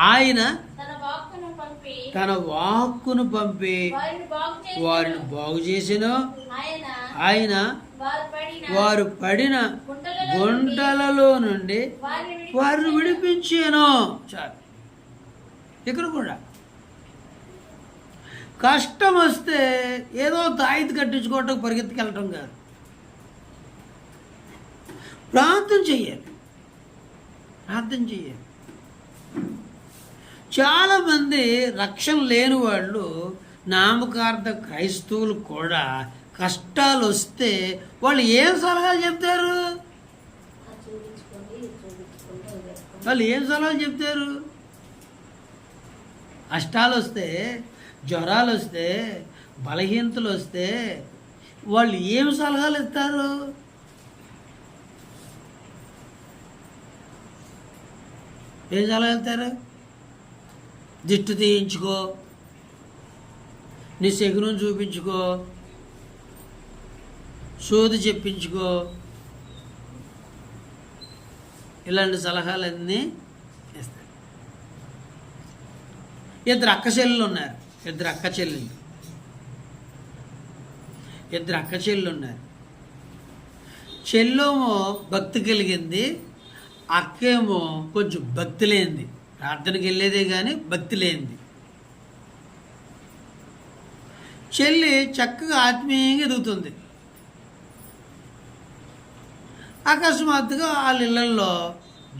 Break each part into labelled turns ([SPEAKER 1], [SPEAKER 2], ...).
[SPEAKER 1] ఆయన
[SPEAKER 2] తన వాక్కును పంపి వారిని బాగు
[SPEAKER 1] చేసెను
[SPEAKER 2] ఆయన వారు పడిన గుంటలలో
[SPEAKER 1] నుండి
[SPEAKER 2] వారిని విడిపించి
[SPEAKER 1] వారిని విడిపించాను. చాలు. ఇక్కడ కూడా. కష్టం వస్తే ఏదో తాయితీ కట్టించుకోవటం పరిగెత్తుకెళ్ళటం కాదు. ప్రార్థన చెయ్యాలి. ప్రార్థన చెయ్యాలి. చాలామంది రక్షణ లేని వాళ్ళు నామకార్థ క్రైస్తవులు కూడా కష్టాలు వస్తే వాళ్ళు ఏం సలహాలు చెప్తారు? వాళ్ళు ఏం సలహాలు చెప్తారు? కష్టాలు వస్తే జ్వరాలు వస్తే బలహీనతలు వస్తే వాళ్ళు ఏం సలహాలు ఇస్తారు? ఏం సలహా ఇస్తారు? దిట్టు తీయించుకో. నీ శకునం చూపించుకో. సోది చెప్పించుకో. ఇలాంటి సలహాలన్నీ ఇస్తారు ఇద్దరు అక్క చెల్లెలు ఉన్నారు. ఇద్దరు అక్క చెల్లెలు ఇద్దరు అక్క చెల్లెలు ఉన్నారు. చెల్లేమో భక్తి కలిగింది. అక్కేమో కొంచెం భక్తి లేనిది. ప్రార్థనకి వెళ్ళేదే కానీ భక్తి లేనిది. చెల్లి చక్కగా ఆత్మీయంగా ఎదుగుతుంది. అకస్మాత్తుగా వాళ్ళ ఇళ్ళల్లో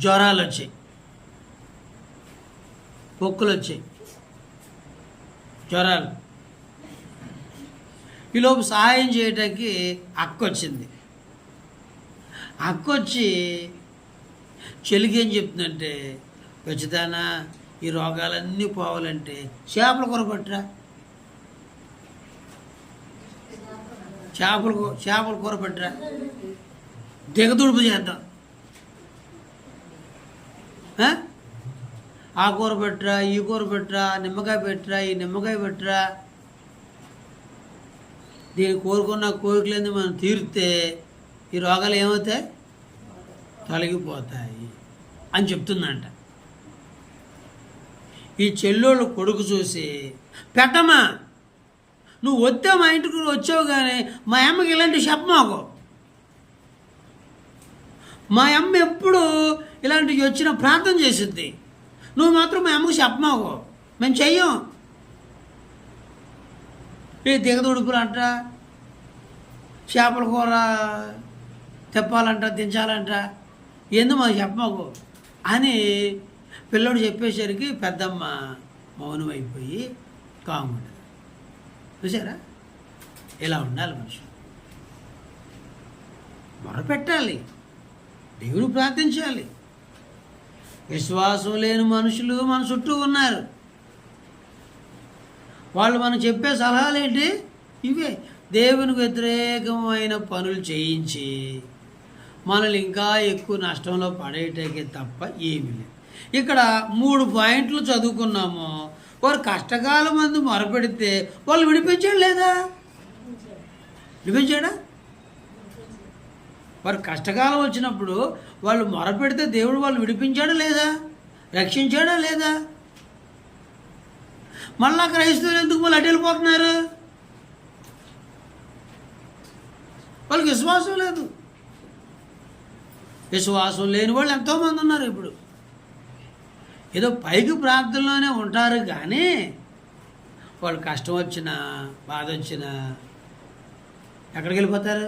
[SPEAKER 1] జ్వరాలు వచ్చాయి పొక్కులు వచ్చాయి జ్వరాలు ఈలోపు సహాయం చేయటానికి అక్క వచ్చింది అక్క వచ్చి చెలికి ఏం చెప్తుందంటే పెంచుతానా ఈ రోగాలన్నీ పోవాలంటే చేపల కూర పట్టరా. చేపలు కూ- చేపల కూర పట్టరా. దిగదుడుపు చేద్దాం. ఆ? ఆ కూర పెట్టరా ఈ కూర పెట్టరా నిమ్మకాయ పెట్టరా ఈ నిమ్మకాయ పెట్టరా. దీన్ని కోరుకున్న కోరికలేని మనం తీరితే ఈ రోగాలు ఏమవుతాయి? తొలగిపోతాయి అని చెప్తుందంట. ఈ చెల్లోళ్ళు కొడుకు చూసి పెట్టమ్మా నువ్వు వస్తే మా ఇంటికి వచ్చావు కానీ మా అమ్మకి ఇలాంటి చెప్పమాకు మా అమ్మ ఎప్పుడు ఇలాంటివి వచ్చిన ప్రార్థన చేసిద్ది. నువ్వు మాత్రం మా అమ్మకి చెప్పమాకు మేము చెయ్యం. ఈ దిగదుడుపులు అంట చేపల కూర తెప్పాలంట దించాలంట ఎందుకు మాకు చెప్పమాకు అని పిల్లడు చెప్పేసరికి పెద్దమ్మ మౌనం అయిపోయి కాముండదు. చూసారా ఇలా ఉండాలి మనుషులు. మొరపెట్టాలి. దేవుడు ప్రార్థించాలి. విశ్వాసం లేని మనుషులు మన చుట్టూ ఉన్నారు. వాళ్ళు మనం చెప్పే సలహాలు ఏంటి ఇవే. దేవునికి వ్యతిరేకమైన పనులు చేయించి మనల్ని ఇంకా ఎక్కువ నష్టంలో పడేయటానికి తప్ప ఏమీ లేదు. ఇక్కడ మూడు పాయింట్లు చదువుకున్నాము. వారు కష్టకాలం మంది మొరపెడితే వాళ్ళు విడిపించాడు లేదా? విడిపించాడా వారు కష్టకాలం వచ్చినప్పుడు వాళ్ళు మొరపెడితే దేవుడు వాళ్ళు విడిపించాడా లేదా? రక్షించాడా లేదా? మళ్ళా క్రైస్తవులు ఎందుకు మళ్ళీ అటు వెళ్ళిపోతున్నారు? వాళ్ళకి విశ్వాసం లేదు. విశ్వాసం లేని వాళ్ళు ఎంతోమంది ఉన్నారు ఇప్పుడు. ఏదో పైకి ప్రాంతంలోనే ఉంటారు కానీ వాళ్ళు కష్టం వచ్చినా బాధ వచ్చినా ఎక్కడికి వెళ్ళిపోతారు?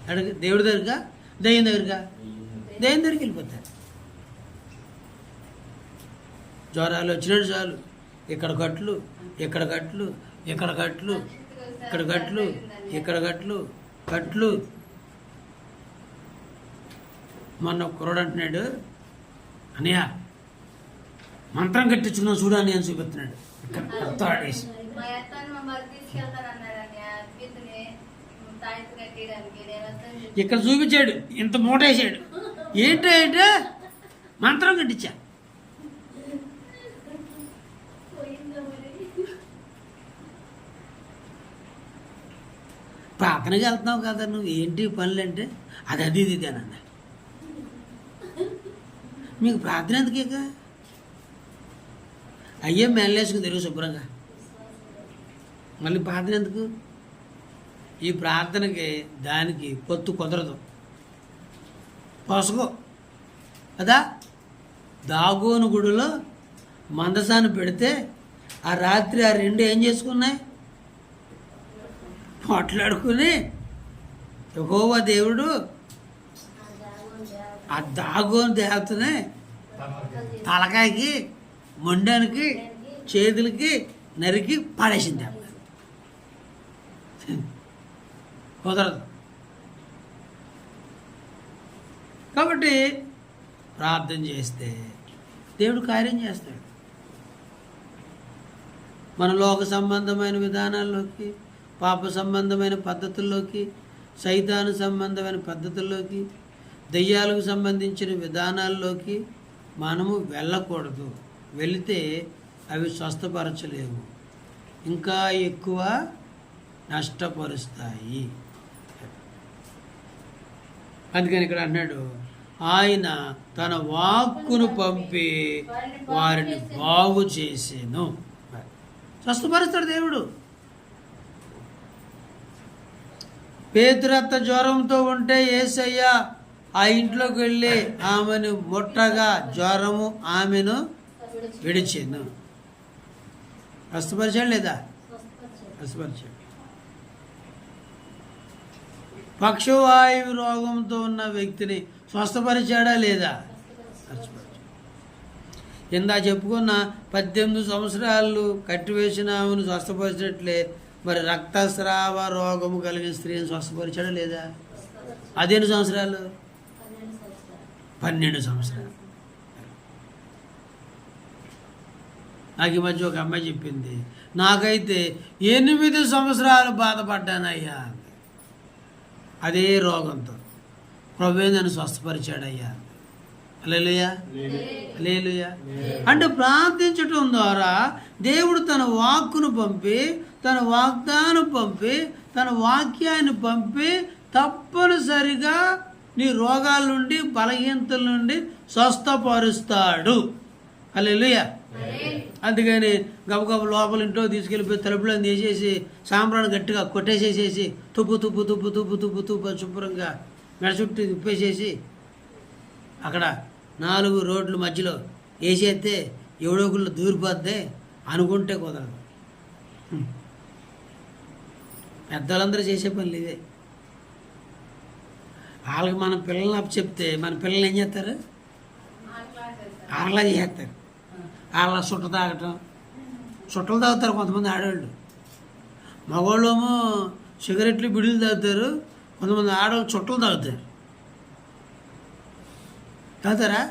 [SPEAKER 1] ఎక్కడికి? దేవుడి దగ్గరగా దయ్యం దగ్గరగా దయ్యం దగ్గరికి వెళ్ళిపోతారు. జ్వరాలు వచ్చినట్టు చాలు. ఇక్కడ గట్లు ఇక్కడ గట్లు ఇక్కడ గట్లు ఇక్కడ గట్లు ఇక్కడ గట్లు గట్లు మొన్న ఒక కుర్రాడు అంటున్నాడు అనయ్య మంత్రం కట్టించుకున్నావు చూడు అని చూపిస్తున్నాడు ఇక్కడ పెద్ద ఆడేసి. ఇక్కడ చూపించాడు. ఇంత మూటేసాడు ఏంటంటే మంత్రం కట్టించా. ప్రార్థనకి వెళ్తున్నావు కదా నువ్వు. ఏంటి పనులు అంటే అది అది ఇది అన్న మీకు ప్రార్థన ఎందుకేక అయ్యే మెల్లేసుకు తిరుగు శుభ్రంగా. మళ్ళీ ప్రార్థన ఎందుకు? ఈ ప్రార్థనకి దానికి పొత్తు కుదరదు. పొసగో కదా? దాగోను గుడిలో మందసాన్ని పెడితే ఆ రాత్రి ఆ రెండు ఏం చేసుకున్నాయి? మాట్లాడుకుని యహోవా దేవుడు ఆ దాగోని దేవతని తలకాయకి మొండానికి చేతులకి నరికి పడేసింది ఆమె. కుదరదు కాబట్టి ప్రార్థన చేస్తే దేవుడు కార్యం చేస్తాడు మన లోక సంబంధమైన విధానాల్లోకి పాప సంబంధమైన పద్ధతుల్లోకి సైతాను సంబంధమైన పద్ధతుల్లోకి దెయ్యాలకు సంబంధించిన విధానాల్లోకి మనము వెళ్ళకూడదు. వెళితే అవి స్వస్థపరచలేవు. ఇంకా ఎక్కువ నష్టపరుస్తాయి. అందుకని ఇక్కడ అన్నాడు ఆయన తన వాక్కును పంపి వారిని బాగు చేసేను. స్వస్థపరుస్తాడు దేవుడు. పేతురత్త జ్వరంతో ఉంటే ఏసయ్య ఆ ఇంట్లోకి వెళ్ళి ఆమెను ముట్టగా జ్వరము ఆమెను విడిచాను కష్టపరిచాడు లేదా? కష్టపరిచాడు పక్షవాయువు రోగంతో ఉన్న వ్యక్తిని స్వస్థపరిచాడా లేదా? ఇందా చెప్పుకున్న పద్దెనిమిది సంవత్సరాలు కట్టివేసిన ఆమెను స్వస్థపరిచినట్లే మరి రక్తస్రావ రోగము కలిగిన స్త్రీని స్వస్థపరిచాడా లేదా? అదేను సంవత్సరాలు. పన్నెండు సంవత్సరాలు. నాకు ఈ మధ్య ఒక అమ్మాయి చెప్పింది నాకైతే ఎనిమిది సంవత్సరాలు బాధపడ్డానయ్యా. అదే రోగంతో. ప్రభు నన్ను స్వస్థపరిచాడయ్యా. అలేలుయా లేలుయా అంటే ప్రార్థించటం ద్వారా దేవుడు తన వాక్కును పంపి తన వాగ్దానం పంపి తన వాక్యాన్ని పంపి తప్పనిసరిగా నీ రోగాల నుండి బలహీనతల నుండి స్వస్థపరుస్తాడు. అల్లెలుయ అందుకని గబగబ లోపల ఇంట్లో తీసుకెళ్ళిపోయి తలుపులో తీసేసి సాంబ్రాన్ని గట్టిగా కొట్టేసేసేసి తుప్పు తుప్పు తుప్పు తుప్పు తుప్పు తుప్పు శుభ్రంగా మెడ చుట్టూ తిప్పేసేసి అక్కడ నాలుగు రోడ్ల మధ్యలో వేసేస్తే ఎవడో ఒకళ్ళు దూరిపోద్ది అనుకుంటే కుదరదు. పెద్దలందరూ చేసే పని ఇదే. వాళ్ళకి మన పిల్లల్ని అప్పు చెప్తే మన పిల్లలు ఏం చేస్తారు? అలా చేస్తారు. వాళ్ళ సుట్ట తాగటం. సుట్టలు తాగుతారు కొంతమంది ఆడవాళ్ళు. మగవాళ్ళేమో సిగరెట్లు బిడులు తాగుతారు. కొంతమంది ఆడవాళ్ళు చుట్టలు తాగుతారు. తాగుతారా?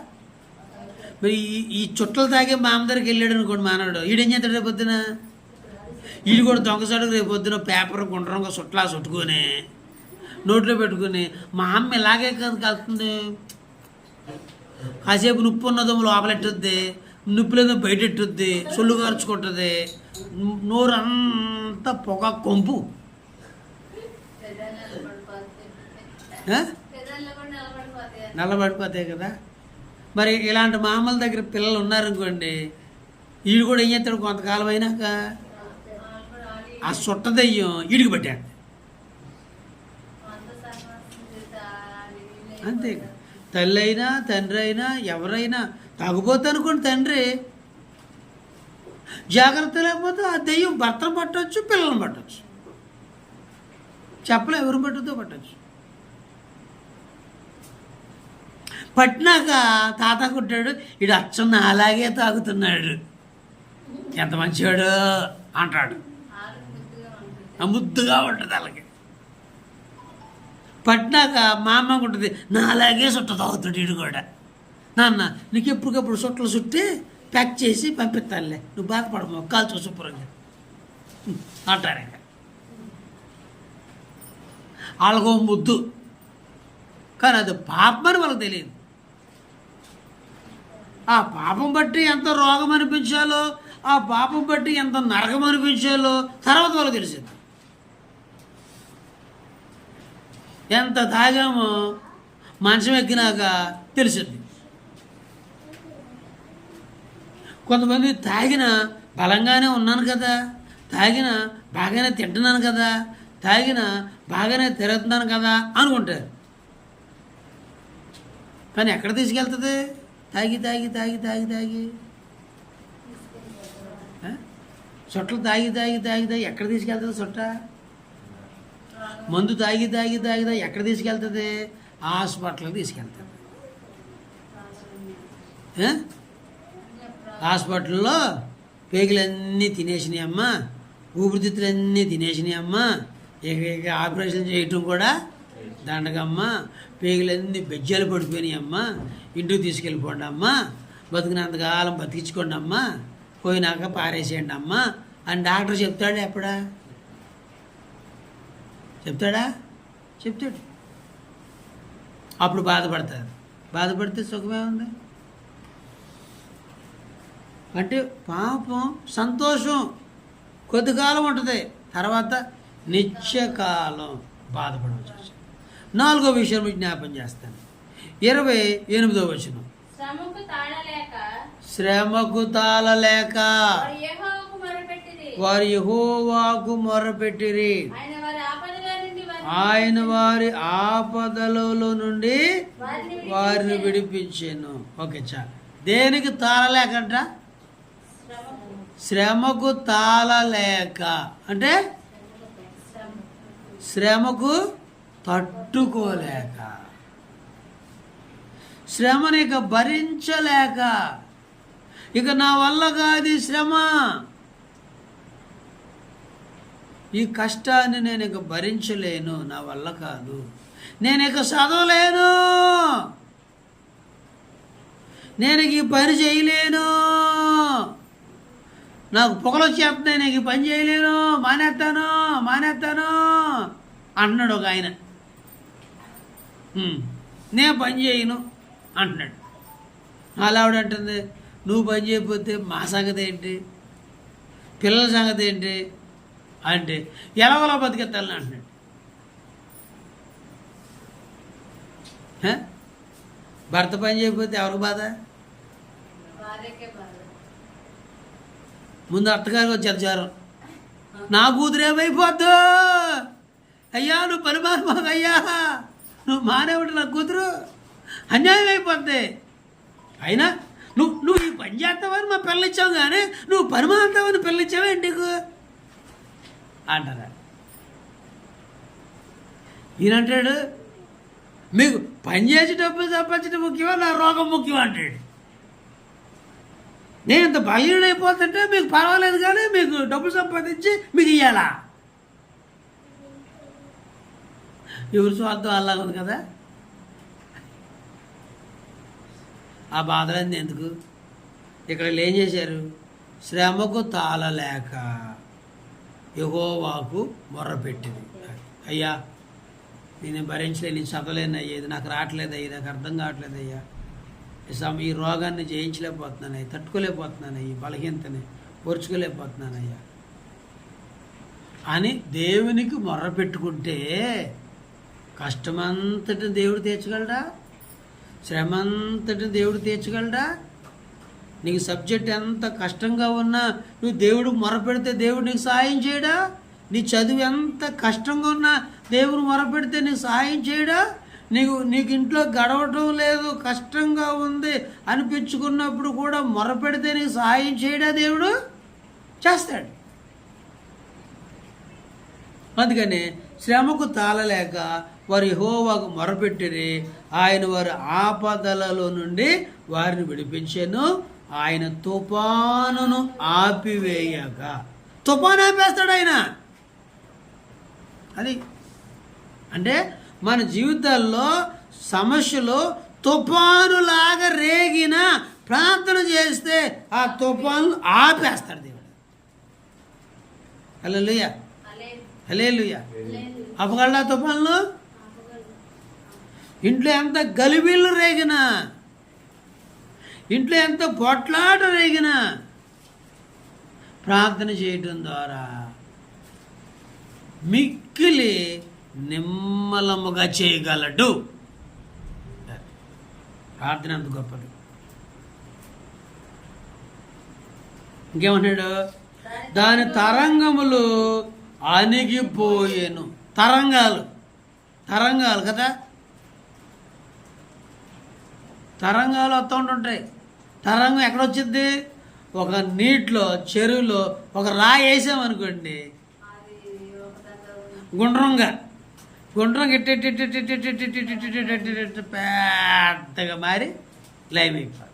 [SPEAKER 1] మరి ఈ ఈ చుట్టలు తాగే మా అందరికి వెళ్ళాడు అనుకోండి మానవుడు. ఈడేం చేస్తాడు రేపు పొద్దున? ఈడు కూడా దొంగసాడు రేపు పొద్దున పేపర్ గుండ్రంగా చుట్టలా చుట్టుకొని నోట్లో పెట్టుకుని మా అమ్మ ఇలాగే కదా కలుస్తుంది కాసేపు నొప్పి ఉన్నదో లోపలెట్టుద్ది నొప్పి లేదో బయటెట్టుద్ది సొల్లు కార్చుకుంటుంది నోరు అంతా పొగ కొంపు. నల్లబడిపోతాయి కదా. మరి ఇలాంటి మామల దగ్గర పిల్లలు ఉన్నారనుకోండి వీడు కూడా ఏం చేస్తాడు కొంతకాలం అయినాక ఆ సుట్టదయ్యం ఈడికి పట్టాడు అంతే. తల్లి అయినా తండ్రి అయినా ఎవరైనా తాగుపోతే అనుకోండి తండ్రి. జాగ్రత్త లేకపోతే ఆ దెయ్యం భర్తను పట్టవచ్చు పిల్లలను పట్టవచ్చు చెప్పలే ఎవరు పట్టుతో పట్టవచ్చు పట్టినాక తాత కొట్టాడు ఇడు అచ్చన్న అలాగే తాగుతున్నాడు. ఎంత మంచివాడు? అంటాడు. ముద్దుగా ఉంటుంది అలాగే పట్టినాక మా అమ్మ ఉంటుంది నా అలాగే చుట్ట తాగుతాడు ఇడు కూడా. నాన్న నీకు ఎప్పటికప్పుడు చుట్టలు చుట్టి ప్యాక్ చేసి పంపిస్తానులే. నువ్వు బాధపడము కాల్చు శుభ్రంగా అంటారు ఇంకా. వాళ్ళకో ముద్దు. కానీ అది పాపమని వాళ్ళకి తెలియదు. ఆ పాపం బట్టి ఎంత రోగం అనిపించాలో ఆ పాపం బట్టి ఎంత నరకం అనిపించాలో తర్వాత వాళ్ళకి తెలిసింది ఎంత తాగామో మంచం ఎక్కినాక తెలిసింది. కొంతమంది తాగిన బలంగానే ఉన్నాను కదా తాగిన బాగానే తింటున్నాను కదా తాగిన బాగానే తిరుగుతున్నాను కదా అనుకుంటారు. కానీ ఎక్కడ తీసుకెళ్తుంది? తాగి తాగి తాగి తాగి తాగి. చుట్టలు తాగి తాగి తాగి తాగి ఎక్కడ తీసుకెళ్తుంది చుట్ట మందు తాగి తాగి తాగి తాగి ఎక్కడ తీసుకెళ్తుంది? హాస్పిటల్కి తీసుకెళ్తుంది. హాస్పిటల్లో పేగులన్నీ తినేసినాయి అమ్మ. ఊపిరితిత్తులన్నీ తినేసినాయి అమ్మ. ఇక ఇక ఆపరేషన్ చేయటం కూడా దండగమ్మ. పేగులన్నీ బెజ్జాలు పడిపోయినాయి అమ్మ. ఇంటికి తీసుకెళ్ళిపోండి అమ్మ. బతికినంతకాలం బతికించుకోండి అమ్మ. పోయినాక పారేసేయండి అమ్మ. అని డాక్టర్ చెప్తాడు ఎప్పుడా? చెప్తాడా? చెప్తాడు. అప్పుడు బాధపడతారు బాధపడితే సుఖమే ఉంది. అంటే పాపం సంతోషం కొద్ది కాలం ఉంటుంది. తర్వాత నిత్యకాలం బాధపడవచ్చు. నాలుగో విషయం జ్ఞాపం చేస్తాను. ఇరవై ఎనిమిదో వచనం.
[SPEAKER 2] శ్రమకు తాళలేక వారు యెహోవాకు మొరపెట్టిరి. ఆయన వారి నుండి వారిని
[SPEAKER 1] ఆపదలలో నుండి
[SPEAKER 2] వారిని విడిపించాను.
[SPEAKER 1] ఓకే చా. దేనికి తాళలేకంట?
[SPEAKER 2] శ్రమకు
[SPEAKER 1] శ్రమకు తాళలేక. అంటే? శ్రమకు తట్టుకోలేక. శ్రమని ఇక భరించలేక. ఇక నా వల్ల కాదు శ్రమ. ఈ కష్టాన్ని నేను ఇక భరించలేను నా వల్ల కాదు. నేను ఇక చదవలేను. నేను ఈ పని చేయలేను. నాకు పొగలు వచ్చేస్తున్నాయి నేను ఈ పని చేయలేను. మానేస్తాను మానేస్తాను అంటున్నాడు ఒక ఆయన. నేను పని చేయను అంటున్నాడు. అలావిడ అంటుంది నువ్వు పని చేయకపోతే మా సంగతి ఏంటి? పిల్లల సంగతి ఏంటి? అంటే ఎలాగోలా బతికెత్తాలని అంటున్నాడు? భర్త పని చేయకపోతే ఎవరికి బాధ? ముందు అత్తగారికి వచ్చేది జ్వరం. నా కూతురు ఏమైపోద్దు? అయ్యా నువ్వు పని మాకు అయ్యా నువ్వు మానేవుడు నా కూతురు. అన్యాయం అయిపోద్ది. అయినా నువ్వు నువ్వు ఈ పని చేస్తావని మా పిల్ల ఇచ్చావు కానీ నువ్వు పని మాస్తావని పిల్ల ఇచ్చావా ఇంటికి అంటారా. ఈయనంటాడు మీకు పనిచేసి డబ్బులు సంపాదించడం ముఖ్యమా? నా రోగం ముఖ్యం అంటాడు. నేను ఇంత బలహీనైపోతుంటే మీకు పర్వాలేదు కానీ మీకు డబ్బులు సంపాదించి మీకు ఇవ్వాలా ఎవరి స్వార్థం అలా ఉంది కదా? ఆ బాధలన్నీ ఎందుకు? ఇక్కడ ఏం చేశారు? శ్రమకు తాళలేక. యహోవాకు మొర్రపెట్టింది అయ్యా నేను భరించలేను నేను చదవలేను అయ్యా ఇది నాకు రావట్లేదు అయ్యా నాకు అర్థం కావట్లేదు అయ్యా. ఈ ఈ రోగాన్ని జయించలేకపోతున్నాను అయ్యా తట్టుకోలేకపోతున్నాను అయ్యి బలహీనతని ఓర్చుకోలేకపోతున్నాను అయ్యా. అని దేవునికి మొర్ర పెట్టుకుంటే కష్టమంతటి దేవుడు తీర్చగలడా? శ్రమంతటి దేవుడు తీర్చగలడా? నీకు సబ్జెక్ట్ ఎంత కష్టంగా ఉన్నా నువ్వు దేవుడు మొరపెడితే దేవుడు నీకు సహాయం చేయడా? నీ చదువు ఎంత కష్టంగా ఉన్నా దేవుడు మొరపెడితే నీకు సహాయం చేయడా? నీకు నీకు ఇంట్లో గడవటం లేదు కష్టంగా ఉంది అనిపించుకున్నప్పుడు కూడా మొరపెడితే నీకు సహాయం చేయడా దేవుడు? చేస్తాడు. అందుకని శ్రమకు తాళలేక వారి హోవాకు మొరపెట్టిరి ఆయన వారి ఆపదలలో నుండి వారిని విడిపించాను. ఆయన తుఫానును ఆపివేయక తుఫాను ఆపేస్తాడు ఆయన. అది. అంటే మన జీవితాల్లో సమస్యలు తుఫానులాగా రేగిన ప్రార్థన చేస్తే ఆ తుఫాను ఆపేస్తాడు దేవుడు. హలో
[SPEAKER 2] అలే
[SPEAKER 1] హలేలుయా
[SPEAKER 2] లేదు
[SPEAKER 1] అపగలడా తుఫాన్లు ఇంట్లో ఎంత గలిబిళ్ళు రేగినా ఇంట్లో ఎంత పొట్లాట రేగిన ప్రార్థన చేయటం ద్వారా మిక్కిలి నిమ్మలముగా చేయగలడు. ప్రార్థన అంత గొప్పది. ఇంకేమన్నాడు దాని తరంగములు అణిగిపోయేను. తరంగాలు. తరంగాలు కదా? తరంగాలు వస్తూ ఉంటుంటాయి తరంగం ఎక్కడొచ్చింది? ఒక నీటిలో చెరువులో ఒక రాయి వేసామనుకోండి. గుండ్రంగా. గుండ్రంగా పెద్దగా మారి లైవ్ అయిపోయి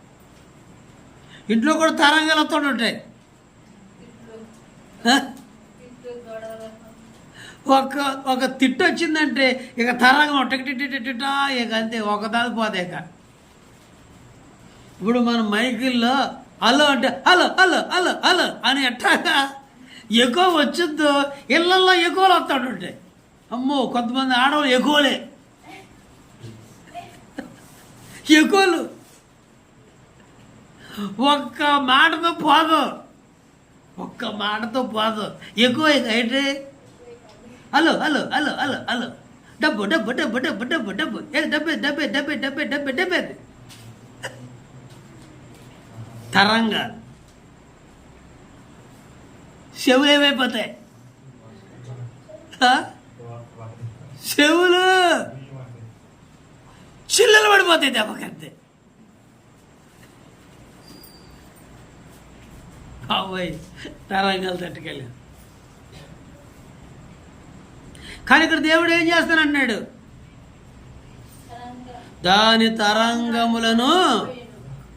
[SPEAKER 1] ఇంట్లో కూడా తరంగాలు వస్తూ ఉంటాయి ఒక ఒక తిట్టు వచ్చిందంటే ఇక తరంగం టిక్ టిట్ ఇక అంతే ఒక దాని పోతే ఇక ఇప్పుడు మన మైకిల్లో హలో అంటే హలో హలో హలో హలో అని ఎట్టాగా ఎక్కువ వచ్చిందో ఇళ్ళల్లో ఎక్కువలు వస్తాడుంటాయి అమ్మో కొంతమంది ఆడవాళ్ళు ఎక్కువలే ఎక్కువలు ఒక్క మాటతో పోదు. ఒక్క మాటతో పోదు. ఎక్కువ ఏంటి? Hello hello hello hello hello. డబ్బు డబ్బు డబ్బు డబ్బు డబ్బు డబ్బు. ఏ డబ్బే డబ్బే డబ్బే డబ్బే డబ్బే డబ్బే. తరంగాలు. చెవులు ఏమైపోతాయి? చెవులు! చిల్లలు పడిపోతాయి దెబ్బకంతే బాబోయ్ తరంగాలు తట్టుకెళ్ళాను కానీ ఇక్కడ దేవుడు ఏం చేస్తానంటున్నాడు దాని తరంగములను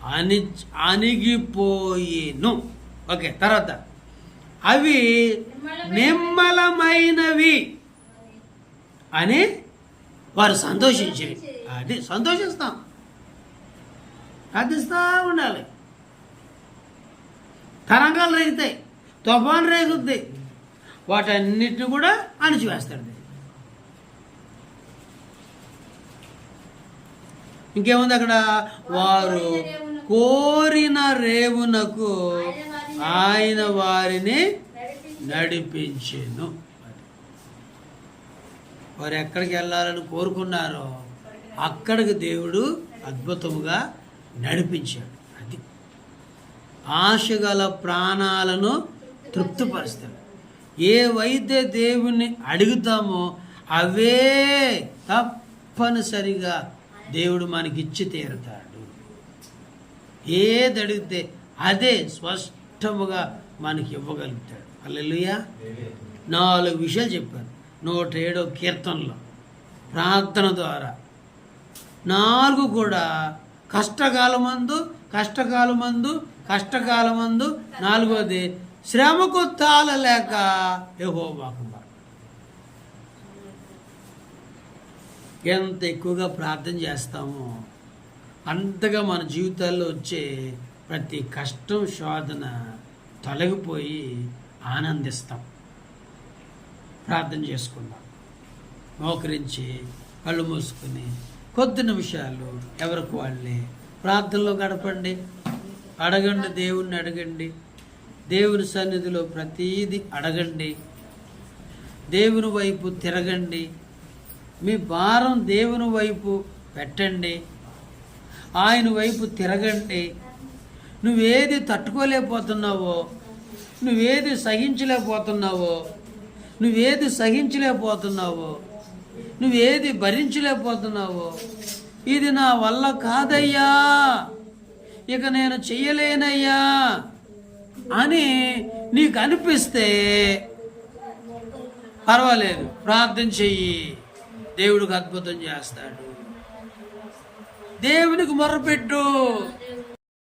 [SPEAKER 1] అని అణిగిపోయేను. ఓకే తర్వాత. అవి నిమ్మలమైనవి. అని వారు సంతోషించిరి అది సంతోషిస్తాం. ప్రార్థిస్తూ ఉండాలి. తరంగాలు రేగుతాయి తుఫాన్ రేగుద్ది. వాటన్నిటిని కూడా అణిచివేస్తాడు. ఇంకేముంది అక్కడ? వారు కోరిన రేవునకు ఆయన వారిని
[SPEAKER 2] నడిపించి
[SPEAKER 1] నడిపించెను. వారు ఎక్కడికి వెళ్ళాలని కోరుకున్నారో అక్కడికి దేవుడు అద్భుతముగా నడిపించాడు. అది ఆశగల ప్రాణాలను తృప్తిపరుస్తాడు. ఏవైతే దేవుణ్ణి అడుగుతామో అవే తప్పనిసరిగా దేవుడు మనకిచ్చి తీరుతాడు. ఏది అడిగితే అదే స్పష్టముగా మనకి ఇవ్వగలుగుతాడు. అల్లెలుయా నాలుగు విషయాలు చెప్పాను నూట ఏడో కీర్తనలో ప్రార్థన ద్వారా. నాలుగు కూడా కష్టకాలమందు కష్టకాలమందు కష్టకాలమందు. నాలుగోది శ్రమకు తాళలేక యెహోవాకు మొర. ఎంత ఎక్కువగా ప్రార్థన చేస్తామో. అంతగా మన జీవితాల్లో వచ్చే ప్రతి కష్టం శోధన తొలగిపోయి ఆనందిస్తాం. ప్రార్థన చేసుకుందాం. మోకరించి కళ్ళు మూసుకుని కొద్ది నిమిషాలు ఎవరికి వాళ్ళే ప్రార్థనలో గడపండి. అడగండి దేవుణ్ణి అడగండి. దేవుని సన్నిధిలో ప్రతీది అడగండి. దేవుని వైపు తిరగండి. మీ భారం దేవుని వైపు పెట్టండి. ఆయన వైపు తిరగండి. నువ్వేది తట్టుకోలేకపోతున్నావో నువ్వేది సహించలేకపోతున్నావో నువ్వేది సహించలేకపోతున్నావో నువ్వేది భరించలేకపోతున్నావో ఇది నా వల్ల కాదయ్యా. ఇక నేను చెయ్యలేనయ్యా అని నీకు అనిపిస్తే పర్వాలేదు. ప్రార్థన చెయ్యి. దేవుడికి అద్భుతం చేస్తాడు. దేవునికి
[SPEAKER 2] మొరపెట్టు.